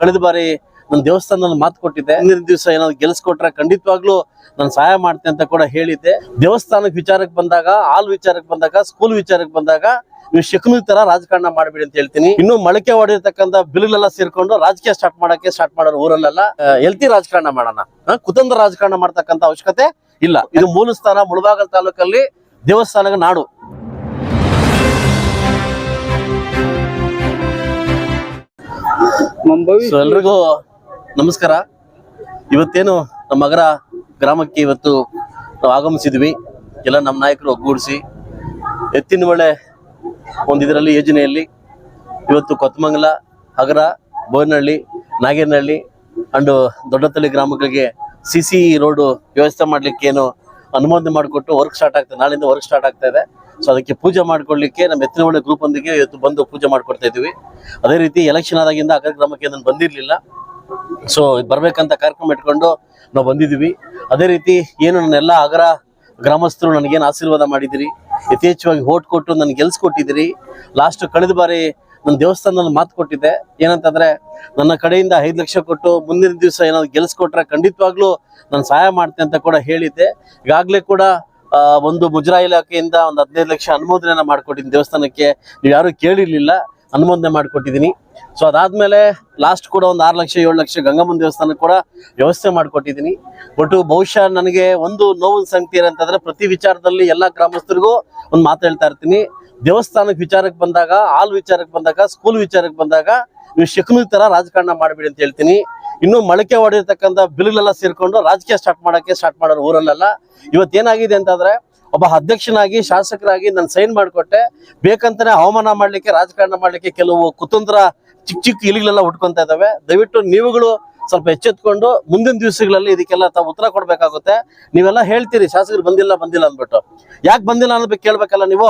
ಕಳೆದ ಬಾರಿ ನನ್ನ ದೇವಸ್ಥಾನ ಮಾತು ಕೊಟ್ಟಿದ್ದೆ. ಮುಂದಿನ ದಿವಸ ಏನಾದ್ರು ಗೆಲ್ಸ್ಕೊಟ್ರೆ ಖಂಡಿತವಾಗ್ಲೂ ನಾನು ಸಹಾಯ ಮಾಡ್ತೇನೆ ಅಂತ ಕೂಡ ಹೇಳಿದ್ದೆ. ದೇವಸ್ಥಾನಕ್ಕೆ ವಿಚಾರಕ್ಕೆ ಬಂದಾಗ, ಹಾಲ್ ವಿಚಾರಕ್ಕೆ ಬಂದಾಗ ಸ್ಕೂಲ್ ವಿಚಾರಕ್ಕೆ ಬಂದಾಗ ನೀವು ಶಕುನಿ ತರ ರಾಜಕಾರಣ ಮಾಡ್ಬಿಡಿ ಅಂತ ಹೇಳ್ತೀನಿ. ಇನ್ನು ಮೊಳಕೆ ಹೊಡಿರ್ತಕ್ಕಂಥ ಬಿಲ್ಗಳೆಲ್ಲ ಸೇರ್ಕೊಂಡು ರಾಜಕೀಯ ಸ್ಟಾರ್ಟ್ ಮಾಡಕ್ಕೆ ಸ್ಟಾರ್ಟ್ ಮಾಡೋರು ಊರಲ್ಲೆಲ್ಲ ಎಲ್ತಿ ರಾಜಕಾರಣ ಮಾಡೋಣ. ಕುತಂತ್ರ ರಾಜಕಾರಣ ಮಾಡ್ತಕ್ಕಂಥ ಅವಶ್ಯಕತೆ ಇಲ್ಲ. ಇದು ಮೂಲಸ್ಥಾನ ಮುಳಬಾಗಲ್ ತಾಲೂಕಲ್ಲಿ ದೇವಸ್ಥಾನಗ ನಾಡು. ಎಲ್ರಿಗೂ ನಮಸ್ಕಾರ. ಇವತ್ತೇನು ನಮ್ಮ ಮಗರ ಗ್ರಾಮಕ್ಕೆ ಇವತ್ತು ನಾವು ಆಗಮಿಸಿದ್ವಿ. ಎಲ್ಲ ನಮ್ಮ ನಾಯಕರು ಒಗ್ಗೂಡಿಸಿ ಎತ್ತಿನ ಒಳ್ಳೆ ಒಂದು ಇದರಲ್ಲಿ ಯೋಜನೆಯಲ್ಲಿ ಇವತ್ತು ಕೊತ್ತಮಂಗಲ ಹಗರ ಬೋನಹಳ್ಳಿ ನಾಗೇನಹಳ್ಳಿ ಅಂಡ್ ದೊಡ್ಡತಳ್ಳಿ ಗ್ರಾಮಗಳಿಗೆ ಸಿ ಸಿ ರೋಡು ವ್ಯವಸ್ಥೆ ಮಾಡ್ಲಿಕ್ಕೆ ಏನು ಅನುಮೋದನೆ ಮಾಡಿಕೊಟ್ಟು ವರ್ಕ್ ಸ್ಟಾರ್ಟ್ ಆಗ್ತದೆ ನಾಳಿಂದ ವರ್ಕ್ ಸ್ಟಾರ್ಟ್ ಆಗ್ತಾ ಇದೆ. ಸೊ ಅದಕ್ಕೆ ಪೂಜೆ ಮಾಡ್ಕೊಳ್ಳಿಕ್ಕೆ ನಮ್ಮ ಎತ್ತಿನಹೊಳೆ ಗ್ರೂಪ್ ಒಂದಿಗೆ ಇವತ್ತು ಬಂದು ಪೂಜೆ ಮಾಡ್ಕೊಡ್ತಾ ಇದ್ವಿ ಅದೇ ರೀತಿ ಎಲೆಕ್ಷನ್ ಆದಾಗಿಂದ ಆ ಕಾರ್ಯಕ್ರಮಕ್ಕೆ ನಾನು ಬಂದಿರಲಿಲ್ಲ. ಸೊ ಬರ್ಬೇಕಂತ ಕಾರ್ಯಕ್ರಮ ಇಟ್ಕೊಂಡು ನಾವು ಬಂದಿದ್ದೀವಿ. ಅದೇ ರೀತಿ ಏನು ನನ್ನೆಲ್ಲ ಅಗರ ಗ್ರಾಮಸ್ಥರು ನನಗೇನು ಆಶೀರ್ವಾದ ಮಾಡಿದಿರಿ ಯಥೇಚ್ಛವಾಗಿ ಓಟ್ ಕೊಟ್ಟು ನನಗೆ ಗೆಲ್ಸ್ಕೊಟ್ಟಿದ್ದೀರಿ. ಲಾಸ್ಟ್ ಕಳೆದ ಬಾರಿ ನನ್ನ ದೇವಸ್ಥಾನದಲ್ಲಿ ಮಾತು ಕೊಟ್ಟಿದ್ದೆ. ಏನಂತಂದ್ರೆ, ನನ್ನ ಕಡೆಯಿಂದ ಐದು ಲಕ್ಷ ಕೊಟ್ಟು ಮುಂದಿನ ದಿವಸ ಏನಾದ್ರು ಗೆಲ್ಸ್ಕೊಟ್ರೆ ಖಂಡಿತವಾಗ್ಲೂ ನಾನು ಸಹಾಯ ಮಾಡ್ತೇನೆ ಅಂತ ಕೂಡ ಹೇಳಿದ್ದೆ. ಈಗಾಗಲೇ ಕೂಡ ಒಂದು ಮುಜರಾಯಿ ಇಲಾಖೆಯಿಂದ ಒಂದು ಹದಿನೈದು ಲಕ್ಷ ಅನುಮೋದನೆಯನ್ನ ಮಾಡ್ಕೊಟ್ಟಿದ್ದೀನಿ. ದೇವಸ್ಥಾನಕ್ಕೆ ನೀವು ಯಾರು ಕೇಳಿರ್ಲಿಲ್ಲ, ಅನುಮೋದನೆ ಮಾಡ್ಕೊಟ್ಟಿದ್ದೀನಿ. ಸೊ ಅದಾದ್ಮೇಲೆ ಲಾಸ್ಟ್ ಕೂಡ ಒಂದು ಆರು ಲಕ್ಷ, ಏಳು ಲಕ್ಷ ಗಂಗಮ್ಮನ ದೇವಸ್ಥಾನಕ್ಕೆ ಕೂಡ ವ್ಯವಸ್ಥೆ ಮಾಡಿಕೊಟ್ಟಿದ್ದೀನಿ. ಒಟ್ಟು ಬಹುಶಃ ನನಗೆ ಒಂದು ನೋವಿನ ಸಂಗತಿ ಏನಂತಂದ್ರೆ ಪ್ರತಿ ವಿಚಾರದಲ್ಲಿ ಎಲ್ಲಾ ಗ್ರಾಮಸ್ಥರಿಗೂ ಒಂದು ಮಾತು ಹೇಳ್ತಾ ಇರ್ತೀನಿ. ದೇವಸ್ಥಾನಕ್ಕೆ ವಿಚಾರಕ್ಕೆ ಬಂದಾಗ, ಹಾಲ್ ವಿಚಾರಕ್ಕೆ ಬಂದಾಗ ಸ್ಕೂಲ್ ವಿಚಾರಕ್ಕೆ ಬಂದಾಗ, ನೀವು ಶಕುನಿ ತರ ರಾಜಕಾರಣ ಮಾಡಬೇಡಿ ಅಂತ ಹೇಳ್ತೀನಿ. ಇನ್ನು ಮೊಳಕೆ ಹೊಡಿರ್ತಕ್ಕಂಥ ಬಿಲ್ಗಳೆಲ್ಲ ಸೇರ್ಕೊಂಡು ರಾಜಕೀಯ ಸ್ಟಾರ್ಟ್ ಮಾಡಕ್ಕೆ ಸ್ಟಾರ್ಟ್ ಮಾಡೋರು ಊರಲ್ಲೆಲ್ಲ. ಇವತ್ತೇನಾಗಿದೆ ಅಂತಂದ್ರೆ ಒಬ್ಬ ಅಧ್ಯಕ್ಷನಾಗಿ ಶಾಸಕರಾಗಿ ನಾನು ಸೈನ್ ಮಾಡಿಕೊಟ್ಟೆ. ಬೇಕಂತಾನೆ ಅವಮಾನ ಮಾಡ್ಲಿಕ್ಕೆ, ರಾಜಕಾರಣ ಮಾಡ್ಲಿಕ್ಕೆ ಕೆಲವು ಕುತಂತ್ರ ಚಿಕ್ಕ ಚಿಕ್ಕ ಇಲಿಗಳೆಲ್ಲ ಉಟ್ಕೊಂತ ಇದಾವೆ ದಯವಿಟ್ಟು ನೀವುಗಳು ಸ್ವಲ್ಪ ಎಚ್ಚೆತ್ಕೊಂಡು ಮುಂದಿನ ದಿವಸಗಳಲ್ಲಿ ಇದಕ್ಕೆಲ್ಲ ತಾವು ಉತ್ತರ ಕೊಡಬೇಕಾಗುತ್ತೆ. ನೀವೆಲ್ಲ ಹೇಳ್ತೀರಿ, ಶಾಸಕರು ಬಂದಿಲ್ಲ ಬಂದಿಲ್ಲ ಅಂದ್ಬಿಟ್ಟು. ಯಾಕೆ ಬಂದಿಲ್ಲ ಅನ್ನೋದಕ್ಕೆ ಕೇಳ್ಬೇಕಲ್ಲ ನೀವು?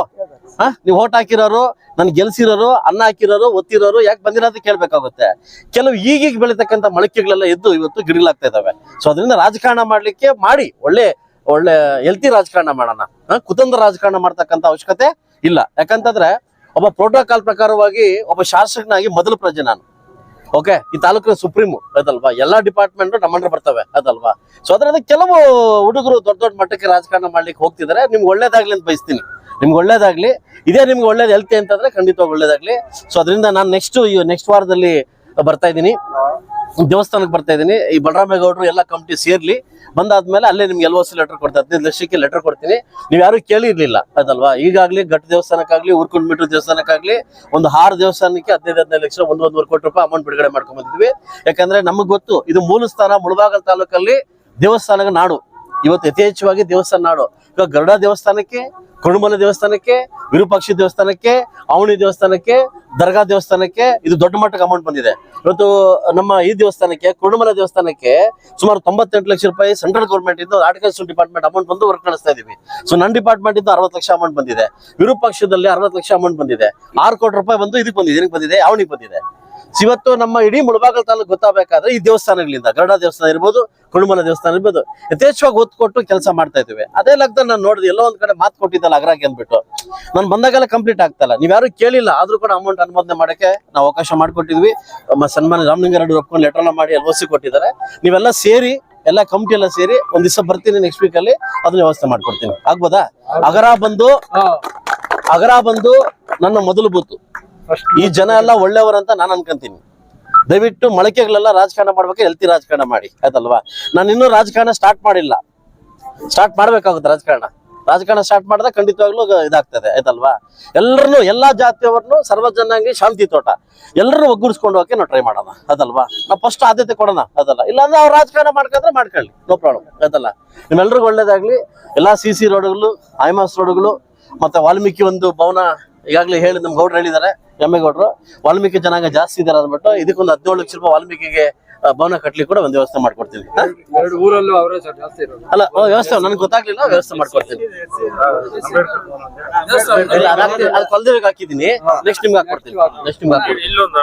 ಹಾ ನೀವು ಓಟ್ ಹಾಕಿರೋರು, ನನ್ ಗೆಲ್ಸಿರೋರು, ಅನ್ನ ಹಾಕಿರೋರು, ಒತ್ತಿರೋರು, ಯಾಕೆ ಬಂದಿರೋದು ಅಂತ ಕೇಳ್ಬೇಕಾಗುತ್ತೆ. ಕೆಲವು ಈಗೀಗ ಬೆಳೀತಕ್ಕಂಥ ಮೊಳಕೆಗಳೆಲ್ಲ ಎದ್ದು ಇವತ್ತು ಗಿರಿಲಾಗ್ತಾ ಇದಾವೆ. ಸೊ ಅದರಿಂದ ರಾಜಕಾರಣ ಮಾಡ್ಲಿಕ್ಕೆ ಮಾಡಿ, ಒಳ್ಳೆ ಒಳ್ಳೆ ಎಲ್ತಿ ರಾಜಕಾರಣ ಮಾಡೋಣ. ಕುತಂತ್ರ ರಾಜಕಾರಣ ಮಾಡ್ತಕ್ಕಂಥ ಅವಶ್ಯಕತೆ ಇಲ್ಲ. ಯಾಕಂತಂದ್ರೆ, ಒಬ್ಬ ಪ್ರೋಟೋಕಾಲ್ ಪ್ರಕಾರವಾಗಿ ಒಬ್ಬ ಶಾಸಕನಾಗಿ ಮೊದಲ ಪ್ರಜೆ ನಾನು. ಓಕೆ ಈ ತಾಲೂಕಿನ ಸುಪ್ರೀಂ ಅದಲ್ವಾ? ಎಲ್ಲಾ ಡಿಪಾರ್ಟ್ಮೆಂಟ್ ನಮ್ಮ under ಬರ್ತವೆ, ಅದಲ್ವಾ? ಸೊ ಅದರಿಂದ ಕೆಲವು ಹುಡುಗರು ದೊಡ್ಡ ದೊಡ್ಡ ಮಟ್ಟಕ್ಕೆ ರಾಜಕಾರಣ ಮಾಡ್ಲಿಕ್ಕೆ ಹೋಗ್ತಿದ್ದಾರೆ ನಿಮ್ಗೆ ಒಳ್ಳೇದಾಗ್ಲಿ ಅಂತ ಬಯಸ್ತೀನಿ. ನಿಮ್ಗೆ ಒಳ್ಳೇದಾಗ್ಲಿ, ಇದೇ ನಿಮ್ಗೆ ಒಳ್ಳೇದು ಹೆಲ್ತಿ ಅಂತಂದ್ರೆ ಖಂಡಿತವಾಗಿ ಒಳ್ಳೇದಾಗ್ಲಿ. ಸೊ ಅದರಿಂದ ನಾನು ನೆಕ್ಸ್ಟ್ ಈ ನೆಕ್ಸ್ಟ್ ವಾರದಲ್ಲಿ ಬರ್ತಾ ಇದ್ದೀನಿ. ದೇವಸ್ಥಾನಕ್ಕೆ ಬರ್ತಾ ಇದ್ದೀನಿ. ಈ ಬಲರಾಮೇಗೌಡರು ಎಲ್ಲ ಕಮಿಟಿ ಸೇರ್ಲಿ, ಬಂದಾದ್ಮೇಲೆ ಅಲ್ಲೇ ನಿಮ್ಗೆ ಎಲ್ ಸಿ ಲೆಟರ್ ಕೊಡ್ತಾ ಹದಿನೈದು ಲಕ್ಷಕ್ಕೆ ಲೆಟರ್ ಕೊಡ್ತೀನಿ. ನೀವು ಯಾರು ಕೇಳಿರ್ಲಿಲ್ಲ, ಅದಲ್ವಾ? ಈಗಾಗಲೇ ಘಟ್ಟ ದೇವಸ್ಥಾನಕ್ಕಾಗ್ಲಿ, ಊರ್ಕೊಂಡ್ ಮೀಟರ್ ದೇವಸ್ಥಾನಕ್ಕಾಗ್ಲಿ, ಒಂದು ಆರು ದೇವಸ್ಥಾನಕ್ಕೆ ಹದಿನೈದು ಹದಿನೈದು ಲಕ್ಷ ಒಂದು ಒಂದೂವರೆ ಕೋಟಿ ರೂಪಾಯಿ ಅಮೌಂಟ್ ಬಿಡುಗಡೆ ಮಾಡ್ಕೊಂಡ್ ಬಂದಿದ್ವಿ. ಯಾಕಂದ್ರೆ ನಮಗೆ ಗೊತ್ತು, ಇದು ಮೂಲ ಸ್ಥಾನ ಮುಳಬಾಗಲ್ ತಾಲೂಕಲ್ಲಿ ದೇವಸ್ಥಾನಗಳ ನಾಡು. ಇವತ್ತು ಯಥೇಚ್ಛವಾಗಿ ದೇವಸ್ಥಾನ ನಾಡು. ಇವಾಗ ಗರುಡ ದೇವಸ್ಥಾನಕ್ಕೆ, ಕುರುಮಲ ದೇವಸ್ಥಾನಕ್ಕೆ, ವಿರೂಪಾಕ್ಷಿ ದೇವಸ್ಥಾನಕ್ಕೆ ಅವಣಿ ದೇವಸ್ಥಾನಕ್ಕೆ, ದರ್ಗಾ ದೇವಸ್ಥಾನಕ್ಕೆ ಇದು ದೊಡ್ಡ ಮಟ್ಟಕ್ಕೆ ಅಮೌಂಟ್ ಬಂದಿದೆ. ಇವತ್ತು ನಮ್ಮ ಈ ದೇವಸ್ಥಾನಕ್ಕೆ, ಕುರುಮಲ ದೇವಸ್ಥಾನಕ್ಕೆ ಸುಮಾರು ತೊಂಬತ್ತೆಂಟು ಲಕ್ಷ ರೂಪಾಯಿ ಸೆಂಟ್ರಲ್ ಗೌರ್ಮೆಂಟ್ ಇಂದ ಆರ್ಟಿಕಲ್ಸ್ ಡಿಪಾರ್ಟ್ಮೆಂಟ್ ಅಮೌಂಟ್ ಬಂದು ವರ್ಕ್ ನಡೆಸ್ತಾ ಇದೀವಿ. ಸೊ ನನ್ನ ಡಿಪಾರ್ಟ್ಮೆಂಟ್ ಇಂದ ಅರವತ್ತು ಲಕ್ಷ ಅಮೌಂಟ್ ಬಂದಿದೆ. ವಿರೂಪಾಕ್ಷದಲ್ಲಿ ಅರವತ್ತು ಲಕ್ಷ ಅಮೌಂಟ್ ಬಂದಿದೆ. ಆರು ಕೋಟಿ ರೂಪಾಯಿ ಬಂದು ಇದಕ್ಕೆ ಬಂದಿದೆ ಇದಕ್ಕೆ ಬಂದಿದೆ? ಅವನಿಗೆ ಬಂದಿದೆ. ಇವತ್ತು ನಮ್ಮ ಇಡೀ ಮುಳಬಾಗಲ್ ತಾಲೂಕು ಗೊತ್ತಾಗಬೇಕಾದ್ರೆ ಈ ದೇವಸ್ಥಾನಗಳಿಂದ ಗರುಡ ದೇವಸ್ಥಾನ ಇರ್ಬೋದು ಕುಳುಮಲ ದೇವಸ್ಥಾನ ಇರ್ಬೋದು ಯಥೇಚ್ಛವಾಗಿ ಒತ್ತು ಕೊಟ್ಟು ಕೆಲಸ ಮಾಡ್ತಾ ಇದ್ದೀವಿ. ಅದೇ ಲಗ್ನ ನಾನು ನೋಡಿದೆ ಎಲ್ಲೋ ಒಂದ್ ಕಡೆ ಮಾತು ಕೊಟ್ಟಿದ್ದಲ್ಲ ಅಗ್ರಾಗಿ ಅಂದ್ಬಿಟ್ಟು. ನಾನು ಬಂದಾಗೆಲ್ಲ ಕಂಪ್ಲೀಟ್ ಆಗ್ತಲ್ಲ. ನೀವು ಯಾರು ಕೇಳಿಲ್ಲ ಆದ್ರೂ ಕೂಡ ಅಮೌಂಟ್ ಅನುಮೋದನೆ ಮಾಡಕ್ಕೆ ನಾವು ಅವಕಾಶ ಮಾಡಿಕೊಟ್ಟಿದ್ವಿ. ನಮ್ಮ ಸನ್ಮಾನ ರಾಮಲಿಂಗಾರೆಡ್ಡಿ ಒಪ್ಕೊಂಡು ಲೆಟರ್ ಎಲ್ಲ ಮಾಡಿ ಎಲ್ ಕೊಟ್ಟಿದ್ದಾರೆ. ನೀವೆಲ್ಲ ಸೇರಿ ಎಲ್ಲ ಕಮಿಟಿ ಎಲ್ಲ ಸೇರಿ ಒಂದ್ ದಿವಸ ಬರ್ತೀನಿ ನೆಕ್ಸ್ಟ್ ವೀಕ್ ಅಲ್ಲಿ ಅದನ್ನ ವ್ಯವಸ್ಥೆ ಮಾಡ್ಕೊಡ್ತೀನಿ. ಆಗ್ಬೋದಾ? ಅಗರ ಬಂದು ಅಗರ ಬಂದು ನನ್ನ ಮೊದಲು ಬೂತು. ಈ ಜನ ಎಲ್ಲ ಒಳ್ಳೆಯವರಂತ ನಾನು ಅನ್ಕೊಂತೀನಿ. ದಯವಿಟ್ಟು ಮೊಳಕೆಗಳೆಲ್ಲ ರಾಜಕಾರಣ ಮಾಡ್ಬೇಕು ಹೆಲ್ತಿ ರಾಜಕಾರಣ ಮಾಡಿ ಆಯ್ತಲ್ವಾ? ನಾನು ಇನ್ನೂ ರಾಜಕಾರಣ ಸ್ಟಾರ್ಟ್ ಮಾಡಿಲ್ಲ. ಸ್ಟಾರ್ಟ್ ಮಾಡ್ಬೇಕಾಗುತ್ತೆ ರಾಜಕಾರಣ. ರಾಜಕಾರಣ ಸ್ಟಾರ್ಟ್ ಮಾಡಿದ್ರೆ ಖಂಡಿತವಾಗ್ಲೂ ಇದಾಗ್ತದೆ ಆಯ್ತಲ್ವಾ? ಎಲ್ಲರನ್ನು ಎಲ್ಲಾ ಜಾತಿಯವರನ್ನು ಸರ್ವಜನಾಂಗಿ ಶಾಂತಿ ತೋಟ. ಎಲ್ಲರೂ ಒಗ್ಗೂಡಿಸ್ಕೊಂಡು ಹೋಗಕ್ಕೆ ನಾವು ಟ್ರೈ ಮಾಡೋಣ ಅದಲ್ವಾ ನಾವು ಫಸ್ಟ್ ಆದ್ಯತೆ ಕೊಡೋಣ ಅದಲ್ಲ ಇಲ್ಲಾಂದ್ರೆ ಅವ್ರು ರಾಜಕಾರಣ ಮಾಡ್ಕೊಂಡ್ರೆ ಮಾಡ್ಕೊಳ್ಳಿ ನೋ ಪ್ರಾಬ್ಲಮ್ ಆಯ್ತಲ್ಲ? ನಿಮ್ಮೆಲ್ರಿಗೂ ಒಳ್ಳೇದಾಗ್ಲಿ. ಎಲ್ಲಾ ಸಿ ಸಿ ರೋಡ್ಗಳು ಐಮಾಸ್ ರೋಡ್ಗಳು ಮತ್ತೆ ವಾಲ್ಮೀಕಿ ಒಂದು ಭವನ ಈಗಾಗಲೇ ಹೇಳಿ ನಮ್ಮ ಗೌಡ್ರು ಹೇಳಿದ್ದಾರೆ ಎಮ್ಮೆಗೌಡರು ವಾಲ್ಮೀಕಿ ಜನಾಂಗ ಜಾಸ್ತಿ ಇದ್ದಾರೆ ಅಂದ್ಬಿಟ್ಟು ಇದಕ್ಕೊಂದು ಹದಿನೇಳು ಲಕ್ಷ ರೂಪಾಯಿ ವಾಲ್ಮೀಕಿಗೆ ಭವನ ಕಟ್ಟಲಿ ಕೂಡ ಒಂದು ವ್ಯವಸ್ಥೆ ಮಾಡ್ಕೊಡ್ತೀನಿ? ಎರಡು ಊರಲ್ಲೂ ಅವರೇ ಸರ್ ಜಾಸ್ತಿ ಇರೋದು. ಅಲ್ಲ ಓ, ವ್ಯವಸ್ಥೆ ನನ್ಗೆ ಗೊತ್ತಾಗ್ಲಿಲ್ಲ ವ್ಯವಸ್ಥೆ ಮಾಡ್ಕೊಡ್ತೀನಿ. ಇಲ್ಲ ಅದಾಗ್ತಿ- ಅದು ಕೊಲ್ದೇವಿಗೆ ಹಾಕಿದ್ದೀನಿ ನೆಕ್ಸ್ಟ್ ನಿಮ್ಗೆ ಹಾಕ್ಕೊಡ್ತೀನಿ. ನೆಕ್ಸ್ಟ್ ನಿಮ್ಗೆ ಹಾಕ್ಕೊಡ್ತೀನಿ. ಇಲ್ಲೊಂದು